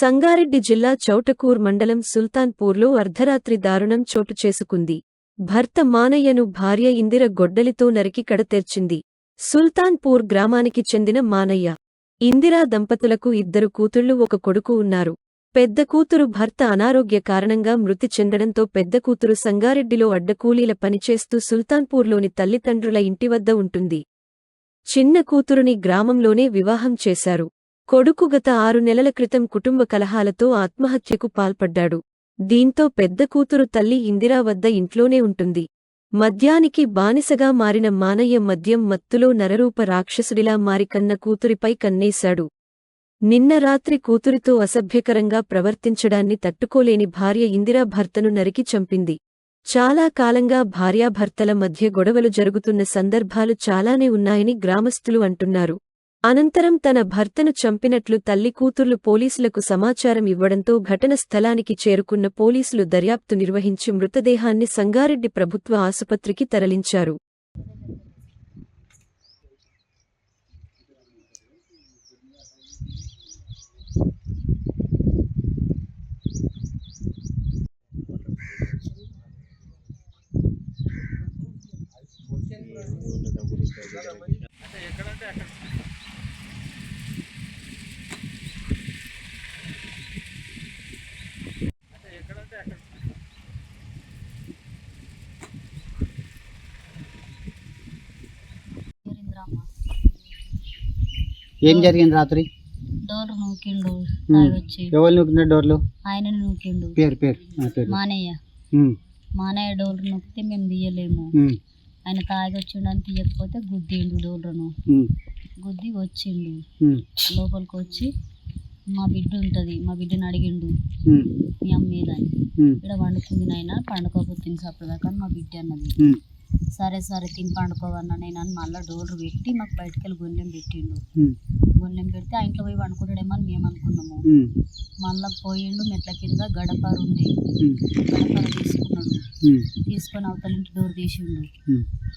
సంగారెడ్డి జిల్లా చౌటకూర్ మండలం సుల్తాన్పూర్లో అర్ధరాత్రి దారుణం చోటు చేసుకుంది. భర్త మానయ్యను భార్య ఇందిర గొడ్డలితో నరికి కడతెర్చింది. సుల్తాన్పూర్ గ్రామానికి చెందిన మానయ్య. ఇందిరా దంపతులకు ఇద్దరు కూతుళ్ళు ఒక కొడుకు ఉన్నారు. పెద్ద కూతురు భర్త అనారోగ్య కారణంగా మృతి చెందడంతో పెద్ద కూతురు సంగారెడ్డిలో అడ్డకూలీల పనిచేస్తూ సుల్తాన్పూర్లోని తల్లిదండ్రుల ఇంటివద్ద ఉంటుంది. చిన్న కూతురుని గ్రామంలోనే వివాహం చేశారు. కొడుకు గత ఆరు నెలల క్రితం కుటుంబ కలహాలతో ఆత్మహత్యకు పాల్పడ్డాడు. దీంతో పెద్ద కూతురు తల్లి ఇందిరా వద్ద ఇంట్లోనే ఉంటుంది. మద్యానికి బానిసగా మారిన మానయ్య మద్యం మత్తులో నరరూప రాక్షసుడిలా మారి కన్న కూతురిపై కన్నేశాడు. నిన్న రాత్రి కూతురితో అసభ్యకరంగా ప్రవర్తించడాన్ని తట్టుకోలేని భార్య ఇందిరా భర్తను నరికి చంపింది. చాలా కాలంగా భార్యాభర్తల మధ్య గొడవలు జరుగుతున్న సందర్భాలు చాలానే ఉన్నాయని గ్రామస్తులు అంటున్నారు. అనంతరం తన భర్తను చంపినట్లు తల్లి కూతుర్లు పోలీసులకు సమాచారం ఇవ్వడంతో ఘటన స్థలానికి చేరుకున్న పోలీసులు దర్యాప్తు నిర్వహించి మృతదేహాన్ని సంగారెడ్డి ప్రభుత్వ ఆసుపత్రికి తరలించారు. వీరేంద్రమ్మ ఏం జరిగింది రాత్రి? డోర్ నూకిండు తాగొచ్చి ఎవరు నూకిన డోర్లు? ఆయన నూకిండు. పేరు పేరు. మానయ్య. మానయ్య డోర్ నొక్కితే మేము తీయలేము. ఆయన తాగొచ్చిండని తీయకపోతే గుద్దిండు డోర్లను. గుద్ది వచ్చిండు. లోపలికి వచ్చి మా బిడ్డ ఉంటుంది. మా బిడ్డని అడిగిండు. మీ అమ్మ మీద అని ఉమ్, ఇక్కడ వండుకుంది నాయన పండుకోకపోతే తిని సప్పదాకా అని మా బిడ్డ అన్నది. సరే సరే తిని పండుకోవన్నా నేను అని మళ్ళీ డోర్ పెట్టి మాకు బయటకు వెళ్ళి గొల్లెం పెట్టిండు గొల్లెం పెడితే ఆ ఇంట్లో పోయి వండుకుంటాడేమో అని మేము అనుకున్నాము. మళ్ళా పోయిండు మెట్ల కింద గడప ఉంది గడపర తీసుకున్నాడు. తీసుకొని అవతల ఇంటి డోర్ తీసిండు.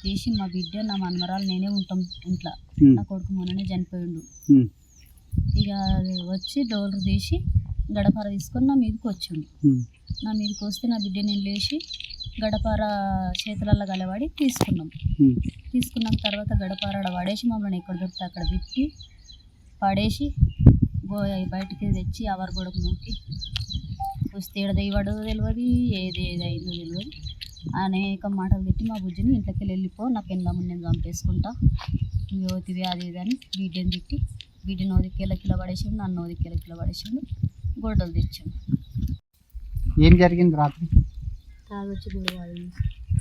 తీసి మా బిడ్డ నా మనమరాలు నేనే ఉంటాం ఇంట్లో. నా కొడుకు మొన్ననే చనిపోయిండు. ఇక వచ్చి డోర్ తీసి గడపార తీసుకొని నా మీదకి వచ్చిండు. నా మీదకి వస్తే నా బిడ్డ నేను లేచి గడపార చేతులల్లో గలవాడి తీసుకున్నాం. ఉమ్, తీసుకున్నాక తర్వాత గడపార పడేసి మమ్మల్ని ఎక్కడ దొరికితే అక్కడ తిప్పి పడేసి గో బయటికి తెచ్చి అవర్ గొడకు నూకి వస్తే ఏడ దయ్యవాడో తెలియదు ఏది ఏది అయిందో తెలియదు అనేక మాటలు తిట్టి మా బుజ్జిని ఇంట్లోకి వెళ్ళిపో నా పెందమ్మ నేను చంపేసుకుంటా. యువతివి అది ఇది అని బిడ్డని తిట్టి బిడ్డని ఓదిక్కేళ్ళ కిలో పడేసిండు నన్ను ఓదిక్కేళ్ళ కిలో పడేసిండు గొడ్డలు తెచ్చిండు. ఏం జరిగింది రాత్రి?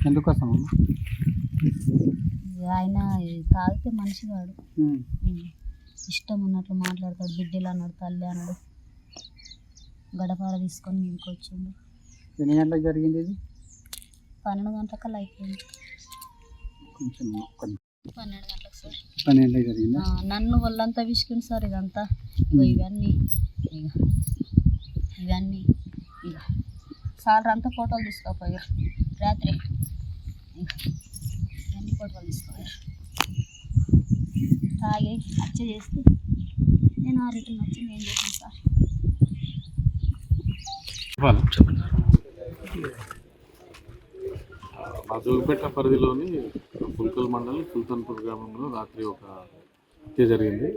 ఎందుకోసం? ఆయన తాగితే మనిషి కాడు. ఇష్టం ఉన్నట్లు మాట్లాడతాడు. బిడ్డలు అన్నాడు తల్లి అన్నాడు. గడపార తీసుకొని మీదకి వచ్చిండు. ఎన్ని గంటలకు జరిగింది ఇది? పన్నెండు గంటలకల్లా అయిపోయింది. పన్నెండు గంటలకు సార్. పన్నెండు జరిగిందా? నన్ను వాళ్ళంతా విసుకుంది సార్ ఇదంతా. ఇవన్నీ. ఇవన్నీ. సార్ అంతా ఫోటోలు తీసుకోపోయారు. రాత్రి. ఇవన్నీ ఫోటోలు తీసుకోపోయారు. తాగి హత్య చేస్తే నేను ఆ రిటర్న్ వచ్చి నేను చేసాను సార్? మా జోగిపేట పరిధిలోని పుల్కల్ మండలం సుల్తాన్పూర్ గ్రామంలో రాత్రి ఒక హత్య జరిగింది.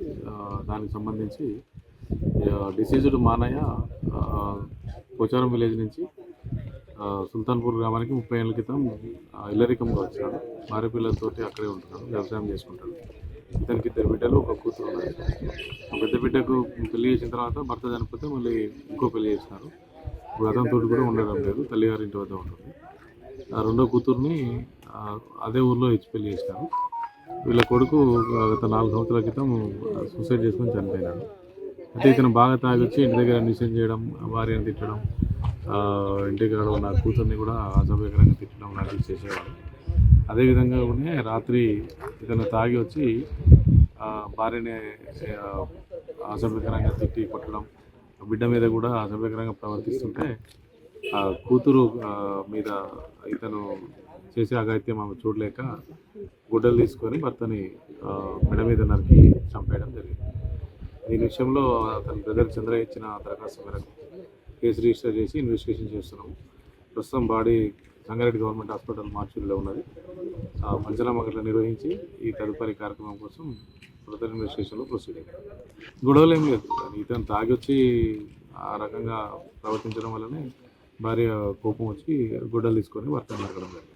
దానికి సంబంధించి డిసీజ్డ్ మానయ్య పోచారం విలేజ్ నుంచి సుల్తాన్పూర్ గ్రామానికి ముప్పై ఏళ్ళ క్రితం ఇల్లరికంగా వచ్చాడు భార్య పిల్లలతోటి అక్కడే ఉంటున్నాడు వ్యవసాయం చేసుకుంటాడు. ఇతనికి ఇద్దరు బిడ్డలు ఒక కూతురు ఉన్నారు ఆ పెద్ద బిడ్డకు పెళ్ళి చేసిన తర్వాత భర్త చనిపోతే మళ్ళీ ఇంకో పెళ్ళి చేసినారు ఇప్పుడు అతనితో కూడా ఉండడం లేదు తల్లిగారి ఇంటి వద్ద ఉంటుంది. ఆ రెండో కూతుర్ని అదే ఊర్లో ఇచ్చి పెళ్ళి చేసినారు. వీళ్ళ కొడుకు గత నాలుగు సంవత్సరాల క్రితం సూసైడ్ చేసుకొని చనిపోయినాడు. అయితే ఇతను బాగా తాగొచ్చి ఇంటి దగ్గర నిశ్చయం చేయడం భార్యను తిట్టడం ఇంటికాడ ఉన్న కూతుర్ని కూడా అసభ్యకరంగా తిట్టడం లాంటివి చేసేవాడు అదేవిధంగా కూడా రాత్రి ఇతను తాగి వచ్చి భార్యని అసభ్యకరంగా తిట్టి కొట్టడం బిడ్డ మీద కూడా అసభ్యకరంగా ప్రవర్తిస్తుంటే ఆ కూతురు మీద ఇతను చేసే అగాత్యం ఆమె చూడలేక గుడ్డలు తీసుకొని భర్తని మెడ మీద నరికి చంపేయడం జరిగింది. దీని విషయంలో అతని బ్రదర్ చంద్ర ఇచ్చిన దరఖాస్తు మేరకు కేసు రిజిస్టర్ చేసి ఇన్వెస్టిగేషన్ చేస్తున్నాము ప్రస్తుతం బాడీ సంగారెడ్డి గవర్నమెంట్ హాస్పిటల్ మార్చురీలో ఉన్నది. ఆ పంచనామా గట్ల నిర్వహించి ఈ తదుపరి కార్యక్రమం కోసం ఫర్దర్ ఇన్వెస్టిగేషన్లో ప్రొసీడ్ అయ్యింది గొడవలు ఏం లేదు. ఇతను తాగి వచ్చి ఆ రకంగా ప్రవర్తించడం వల్లనే భార్య కోపం వచ్చి గుడ్డలు తీసుకొని వర్తం నరకడం జరిగింది.